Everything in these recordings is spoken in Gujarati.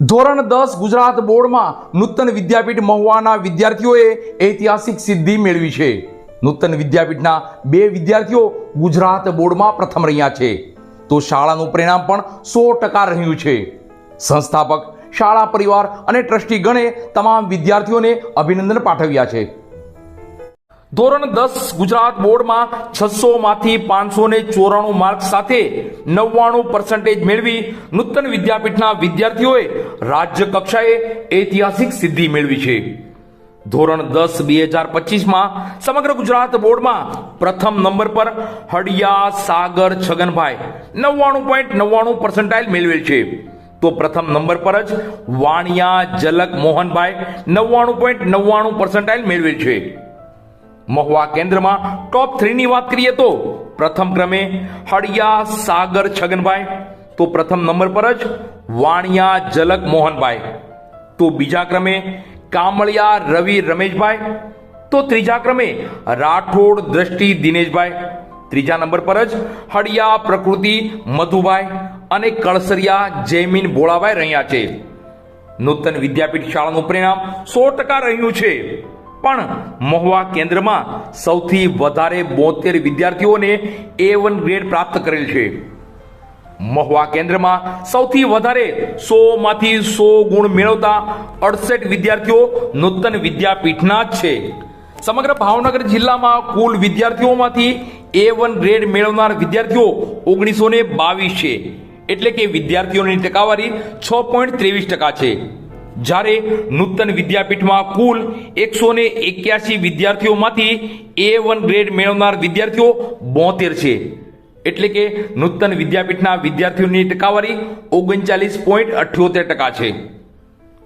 ધોરણ દસ ગુજરાત બોર્ડમાં નૂતન વિદ્યાપીઠ મહુવાના વિદ્યાર્થીઓએ ઐતિહાસિક સિદ્ધિ મેળવી છે. નૂતન વિદ્યાપીઠના બે વિદ્યાર્થીઓ ગુજરાત બોર્ડમાં પ્રથમ રહ્યા છે. તો શાળાનું પરિણામ પણ સો ટકા રહ્યું છે. સંસ્થાપક, શાળા પરિવાર અને ટ્રસ્ટી ગણે તમામ વિદ્યાર્થીઓને અભિનંદન પાઠવ્યા છે. ધોરણ દસ ગુજરાત બોર્ડમાં છસો માંથી પાંચસો ને ચોરાણું માર્ક સાથે નવ્વાણું પર્સન્ટેજ મેળવી નૂતન વિદ્યાપીઠના વિદ્યાર્થીઓએ રાજ્ય કક્ષાએ ઐતિહાસિક સિદ્ધિ મેળવી છે. ધોરણ દસ બે હજાર પચીસમાં સમગ્ર ગુજરાત બોર્ડમાં પ્રથમ નંબર પર હડિયા સાગર છગનભાઈ નવ્વાણું પોઈન્ટ નવ્વાણું પર્સન્ટાઇલ મેળવેલ છે. તો પ્રથમ નંબર પર જ વાણિયા જલક મોહનભાઈ નવ્વાણું પોઈન્ટ નવ્વાણું પર્સન્ટાઇલ મેળવેલ છે. મહુવા કેન્દ્રમાં ટોપ થ્રીની વાત કરીએ તો પ્રથમ ક્રમે હળિયા સાગર છગનભાઈ, તો પ્રથમ નંબર પર જ વાણિયા જલક મોહનભાઈ, તો બીજા ક્રમે કામળિયા રવિ રમેશભાઈ, તો ત્રીજા ક્રમે રાઠોડ દ્રષ્ટિ દિનેશભાઈ, ત્રીજા નંબર પર જ હળિયા પ્રકૃતિ મધુભાઈ અને કળસરિયા જયમીન ભોળાભાઈ રહ્યા છે. નૂતન વિદ્યાપીઠ શાળાનું પરિણામ સો ટકા રહ્યું છે. પણ મહુવા કેન્દ્રમાં સૌથી વધારે બોતેર વિદ્યાર્થીઓને એ વન ગ્રેડ પ્રાપ્ત કરેલ છે. મહુવા કેન્દ્રમાં સૌથી વધારે સો માંથી સો ગુણ મેળવતા અડસઠ વિદ્યાર્થીઓ નૂતન વિદ્યાપીઠના જ છે. સમગ્ર ભાવનગર જિલ્લામાં કુલ વિદ્યાર્થીઓમાંથી એ વન ગ્રેડ મેળવનાર વિદ્યાર્થીઓ ઓગણીસો ને બાવીસ છે. એટલે કે વિદ્યાર્થીઓની ટકાવારી છ પોઈન્ટ ત્રેવીસ ટકા છે. જ્યારે નૂતન વિદ્યાપીઠમાં કુલ એકસો ને એક્યાસી વિદ્યાર્થીઓમાંથી એ વન ગ્રેડ મેળવનાર વિદ્યાર્થીઓ બોતેર છે. એટલે કે નૂતન વિદ્યાપીઠના વિદ્યાર્થીઓની ટકાવારી ઓગણચાલીસ પોઈન્ટ અઠ્યોતેર ટકા છે.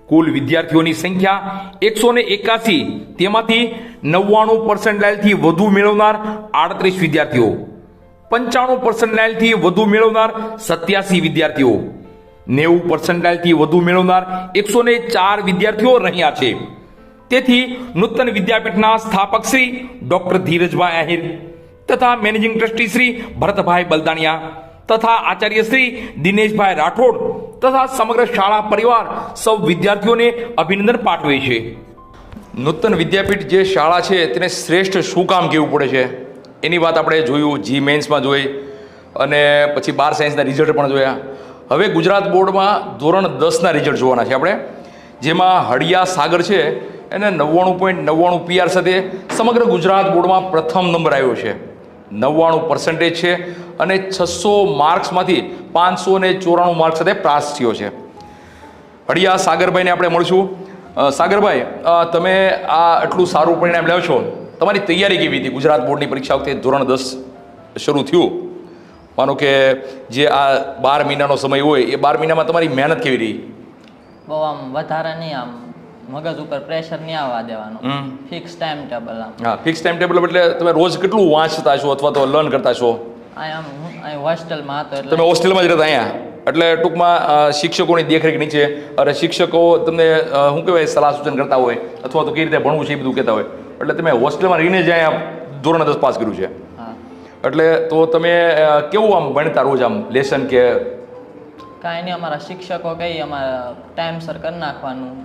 કુલ વિદ્યાર્થીઓની સંખ્યા એકસો ને એકાસી તેમાંથી નવ્વાણું પર્સન્ટાઇલથી વધુ મેળવનાર આડત્રીસ વિદ્યાર્થીઓ, પંચાણું પર્સન્ટાઇલથી વધુ મેળવનાર સત્યાસી વિદ્યાર્થીઓ. નેવું પર્સન્ટાઇલથી વધુ મેળવનાર એકસો ને ચાર વિદ્યાર્થીઓ રહ્યા છે. તેથી નૂતન વિદ્યાપીઠના સ્થાપક શ્રી ડોક્ટર ધીરજભાઈ આહિર તથા મેનેજિંગ ટ્રસ્ટી શ્રી ભરતભાઈ બલદાણિયા તથા આચાર્ય શ્રી દિનેશભાઈ રાઠોડ તથા સમગ્ર શાળા પરિવાર સૌ વિદ્યાર્થીઓને અભિનંદન પાઠવે છે. નૂતન વિદ્યાપીઠ જે શાળા છે તેને શ્રેષ્ઠ શું કામ કહેવું પડે છે? એની વાત આપણે જોયું જી મેન્સમાં જોઈ અને પછી બાર સાયન્સના રિઝલ્ટ પણ જોયા. હવે ગુજરાત બોર્ડમાં ધોરણ દસના રિઝલ્ટ જોવાના છે આપણે. જેમાં હળિયા સાગર છે એને નવ્વાણું પોઈન્ટ નવ્વાણું પીઆર સાથે સમગ્ર ગુજરાત બોર્ડમાં પ્રથમ નંબર આવ્યો છે. નવ્વાણું પર્સન્ટેજ છે અને છસો માર્ક્સમાંથી પાંચસો ને ચોરાણું માર્ક્સ સાથે પ્રાસ થયો છે. હળિયા સાગરભાઈને આપણે મળશું. સાગરભાઈ તમે આ આટલું સારું પરિણામ લાવ છો તમારી તૈયારી કેવી હતી? ગુજરાત બોર્ડની પરીક્ષા વખતે ધોરણ દસ શરૂ થયું. માનો કે જે આ બાર મહિનાનો સમય હોય એ બાર મહિનામાં તમારી મહેનત કેવી રહી? બહુ આમ વધારે નહીં આમ મગજ ઉપર પ્રેશર નહીં આવવા દેવાનું. ફિક્સ ટાઈમ ટેબલ હા ફિક્સ ટાઈમ ટેબલ એટલે તમે રોજ કેટલું વાંચતા છો અથવા તો લર્ન કરતા છો? આમ અહીં હોસ્ટેલમાં હતો એટલે તમે હોસ્ટેલમાં જ રહેતા અહીંયા? એટલે ટૂંકમાં શિક્ષકોની દેખરેખ નીચે. અરે શિક્ષકો તમને શું કહેવાય સલાહ સૂચન કરતા હોય અથવા તો કઈ રીતે ભણવું છે એ બધું કહેતા હોય. એટલે તમે હોસ્ટેલમાં રહીને જ અહીંયા ધોરણ દસ પાસ કર્યું છે. એટલે તો તમે કેવું આમ ભણતા રોજ આમ લેસન કે? કાંઈ નહીં અમારા શિક્ષકો કહી અમારે ટાઈમસર કરી નાખવાનું.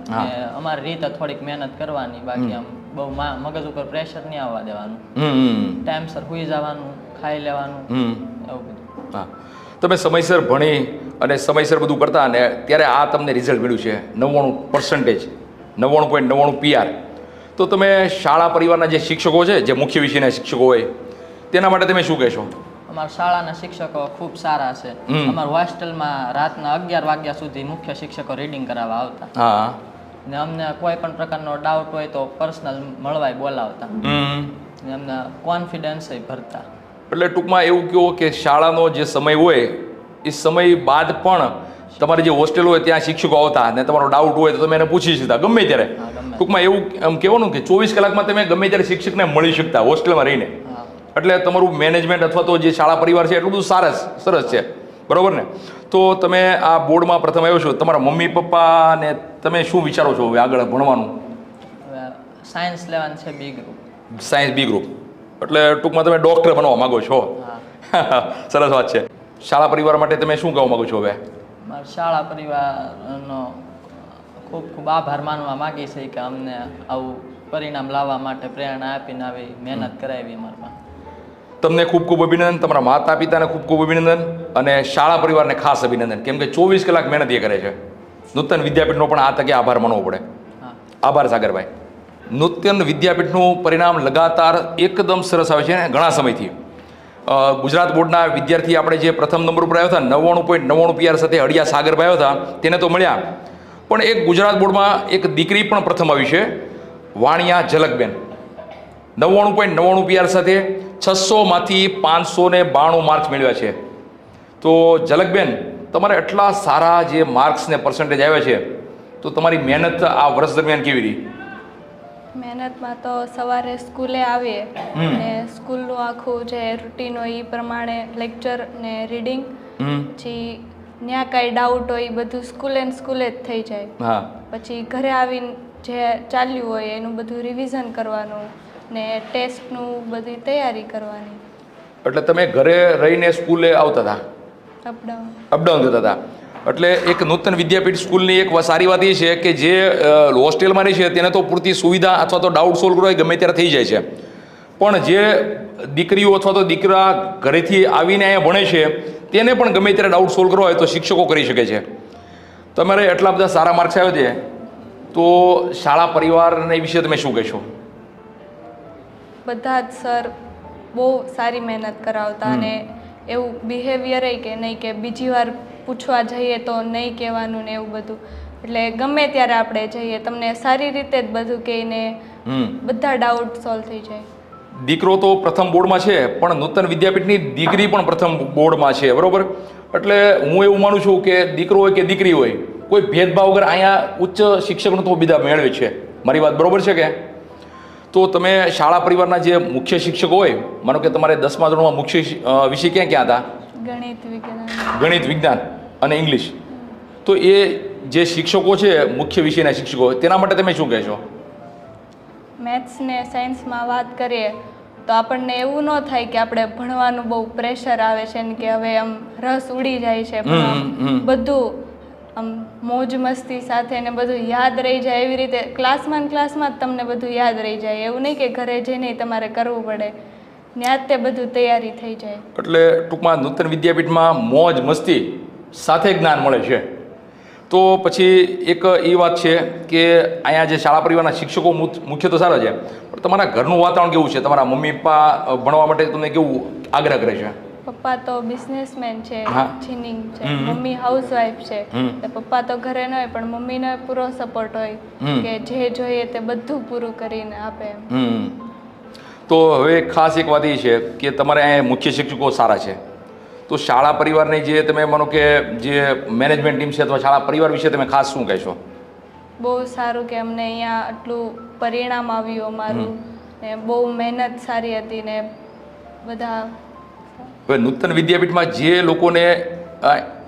અમારી રીતે થોડીક મહેનત કરવાની બાકી આમ બહુ મગજ ઉપર પ્રેશર નહીં આવવા દેવાનું. ટાઈમસર સૂઈ જવાનું ખાઈ લેવાનું એવું બધું. હા. તમે સમયસર ભણી અને સમયસર બધું કરતા અને ત્યારે આ તમને રિઝલ્ટ મળ્યું છે નવ્વાણું પર્સન્ટેજ નવ્વાણું પોઈન્ટ નવ્વાણું પીઆર તો તમે શાળા પરિવારના જે શિક્ષકો છે જે મુખ્ય વિષયના શિક્ષકો હોય તેના માટે તમે શું કહેશો? અમારા શાળાના શિક્ષકો ખૂબ સારા છે. અમારા હોસ્ટેલમાં રાતના અગિયાર વાગ્યા સુધી મુખ્ય શિક્ષકો રીડિંગ કરાવવા આવતા. હા. ને અમને કોઈ પણ પ્રકારનો ડાઉટ હોય તો પર્સનલ મળવાય બોલાવતા. ને અમને કોન્ફિડન્સ ભરતા. એટલે ટૂંકમાં એવું કહો કે શાળાનો જે સમય હોય એ સમય બાદ પણ તમારી જે હોસ્ટેલ હોય ત્યાં શિક્ષકો આવતા અને તમારો ડાઉટ હોય તો તમે એને પૂછી શકતા ગમે ત્યારે. ટૂંકમાં એવું એમ કહેવાનું કે ચોવીસ કલાકમાં તમે ગમે ત્યારે શિક્ષકને મળી શકતા હોસ્ટેલમાં રહીને. એટલે તમારું મેનેજમેન્ટ અથવા તો જે શાળા પરિવાર છે એટલું બધું સરસ સરસ છે. બરોબર ને? તો તમે આ બોર્ડમાં પ્રથમ આવ્યો છો તમારા મમ્મી પપ્પા ને તમે શું વિચારો છો હવે આગળ ભણવાનું? સાયન્સ લેવાનું છે B group science B group એટલે ટૂંકમાં તમે ડૉક્ટર બનવા માગો છો. સરસ વાત છે. શાળા પરિવાર માટે તમે શું કહેવા માગો છો હવે? મારા શાળા પરિવારનો ખૂબ ખૂબ આભાર માનવા માગી છે કે અમને આવું પરિણામ લાવવા માટે પ્રેરણા આપીને આવી મહેનત કરાવી અમારા તમને ખૂબ ખૂબ અભિનંદન તમારા માતા પિતાને ખૂબ ખૂબ અભિનંદન અને શાળા પરિવારને ખાસ અભિનંદન. કેમ કે ચોવીસ કલાક મહેનત એ કરે છે. નૂતન વિદ્યાપીઠનો પણ આ તકે આભાર માનવો પડે. આભાર સાગરભાઈ. નૂતન વિદ્યાપીઠનું પરિણામ લગાતાર એકદમ સરસ આવે છે ઘણા સમયથી. ગુજરાત બોર્ડના વિદ્યાર્થી આપણે જે પ્રથમ નંબર ઉપર આવ્યા હતા નવ્વાણું પોઈન્ટ નવ્વાણું પીઆર સાથે હળિયા સાગરભાઈ આવ્યા હતા તેને તો મળ્યા. પણ એક ગુજરાત બોર્ડમાં એક દીકરી પણ પ્રથમ આવી છે વાણિયા ઝલકબેન. નવ્વાણું પોઈન્ટ નવ્વાણું પીઆર સાથે છસોમાંથી પાંચસો ને બાણું માર્ક્સ મેળવ્યા છે. તો ઝલકબેન તમારે એટલા સારા જે માર્ક્સ ને પર્સન્ટેજ આવ્યા છે તો તમારી મહેનત આ વર્ષ દરમિયાન કેવી રહી? મહેનતમાં તો સવારે સ્કૂલે આવીએ. ને સ્કૂલનું આખું જે રૂટીન હોય એ પ્રમાણે લેક્ચર ને રીડિંગ પછી ત્યાં કાંઈ ડાઉટ હોય એ બધું સ્કૂલે ને સ્કૂલે જ થઈ જાય. હા. પછી ઘરે આવીને જે ચાલ્યું હોય એનું બધું રિવિઝન કરવાનું ને ટેસ્ટનું બધી તૈયારી કરવાની. એટલે તમે ઘરે રહીને સ્કૂલે આવતા હતા? અપડાઉન. અપડાઉન થતા હતા. એટલે એક નૂતન વિદ્યાપીઠ સ્કૂલની એક સારી વાત એ છે કે જે હોસ્ટેલમાં રહી છે તેને તો પૂરતી સુવિધા અથવા તો ડાઉટ સોલ્વ કરવા ગમે ત્યારે થઈ જાય છે. પણ જે દીકરીઓ અથવા તો દીકરા ઘરેથી આવીને અહીંયા ભણે છે તેને પણ ગમે ત્યારે ડાઉટ સોલ્વ કરવા હોય તો શિક્ષકો કરી શકે છે. તમારે એટલા બધા સારા માર્ક્સ આવ્યા છે. તો શાળા પરિવારને વિશે તમે શું કહેશો? બધા જ સર બહુ સારી મહેનત કરાવતા અને એવું બિહેવિયર કે નહીં કે બીજી વાર પૂછવા જઈએ તો નહીં કહેવાનું ને એવું બધું. એટલે ગમે ત્યારે આપણે જઈએ તમને સારી રીતે જ બધું કહીને બધા ડાઉટ સોલ્વ થઈ જાય. દીકરો તો પ્રથમ બોર્ડમાં છે પણ નૂતન વિદ્યાપીઠની દીકરી પણ પ્રથમ બોર્ડમાં છે બરોબર? એટલે હું એવું માનું છું કે દીકરો હોય કે દીકરી હોય કોઈ ભેદભાવ વગર અહીંયા ઉચ્ચ શિક્ષકનું તો બીજા મેળવે છે. મારી વાત બરોબર છે કે? તો તમે શાળા પરિવારના જે મુખ્ય શિક્ષકો હોય માનો કે તમારે દસમા ધોરણમાં મુખ્ય વિષય ક્યાં ક્યાં હતા? ગણિત વિજ્ઞાન. ગણિત વિજ્ઞાન અને ઇંગ્લિશ. તો એ જે શિક્ષકો છે મુખ્ય વિષયના શિક્ષકો તેના માટે તમે શું કહેશો? મેથ્સ ને સાયન્સમાં વાત કરીએ તો આપણને એવું ન થાય કે આપણે ભણવાનું બહુ પ્રેશર આવે છે ને કે હવે આમ રસ ઉડી જાય છે. બધું આમ મોજ મસ્તી સાથે ને બધું યાદ રહી જાય એવી રીતે ક્લાસમાં ને ક્લાસમાં જ તમને બધું યાદ રહી જાય. એવું નહીં કે ઘરે જઈને તમારે કરવું પડે. ત્યાં તે બધું તૈયારી થઈ જાય. એટલે ટૂંકમાં નૂતન વિદ્યાપીઠમાં મોજ મસ્તી સાથે જ્ઞાન મળે છે. તો પછી એક એ વાત છે કે અહીંયા જે શાળા પરિવારના શિક્ષકો મુખ્ય તો સારા છે. પણ તમારા ઘરનું વાતાવરણ કેવું છે? તમારા મમ્મી, પપ્પા ભણવા માટે તમને કેવું આગ્રહ કરે છે? પપ્પા તો બિઝનેસમેન છે. જીનિંગ છે મમ્મી હાઉસવાઈફ છે. એટલે પપ્પા તો ઘરે ન હોય પણ મમ્મીનો પૂરો સપોર્ટ હોય કે જે જોઈએ તે બધું પૂરું કરીને આપે તો હવે ખાસ એક વાત એ છે કે તમારે અહીંયા મુખ્ય શિક્ષકો સારા છે. તો શાળા પરિવારની જે તમે માનો કે જે મેનેજમેન્ટ ટીમ છે અથવા શાળા પરિવાર વિશે તમે ખાસ શું કહેશો? બહુ સારું કે અમને અહીંયા આટલું પરિણામ આવ્યું અમારું ને બહુ મહેનત સારી હતી ને બધા હવે નૂતન વિદ્યાપીઠમાં જે લોકોને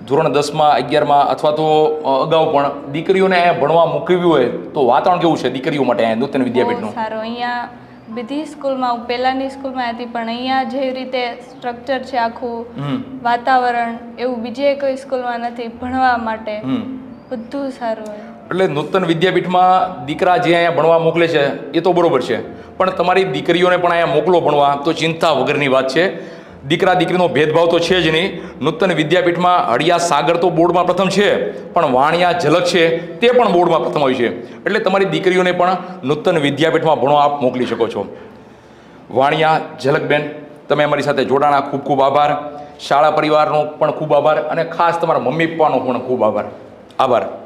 ધોરણ દસમાં અગિયારમાં અથવા તો અગાઉ પણ દીકરીઓને અહીંયા ભણવા મૂકવી હોય તો વાતાવરણ કેવું છે દીકરીઓ માટે અહીંયા નૂતન વિદ્યાપીઠનું? સારું. અહીંયા બધી સ્કૂલમાં હું પહેલાંની સ્કૂલમાં હતી પણ અહીંયા જે રીતે સ્ટ્રક્ચર છે આખું વાતાવરણ એવું બીજે કોઈ સ્કૂલમાં નથી ભણવા માટે. બધું સારું હોય. એટલે નૂતન વિદ્યાપીઠમાં દીકરા જે અહીંયા ભણવા મોકલે છે એ તો બરોબર છે. પણ તમારી દીકરીઓને પણ અહીંયા મોકલો ભણવા તો ચિંતા વગરની વાત છે. દીકરા દીકરીનો ભેદભાવ તો છે જ નહીં. નૂતન વિદ્યાપીઠમાં હળિયા સાગર તો બોર્ડમાં પ્રથમ છે, પણ વાણિયા ઝલક છે, તે પણ બોર્ડમાં પ્રથમ હોય છે. એટલે તમારી દીકરીઓને પણ નૂતન વિદ્યાપીઠમાં ભણો આપ મોકલી શકો છો. વાણિયા ઝલકબેન, તમે અમારી સાથે જોડાણા, ખૂબ ખૂબ આભાર. શાળા પરિવારનો પણ ખૂબ આભાર અને ખાસ તમારા મમ્મી પપ્પાનો પણ ખૂબ આભાર. આભાર.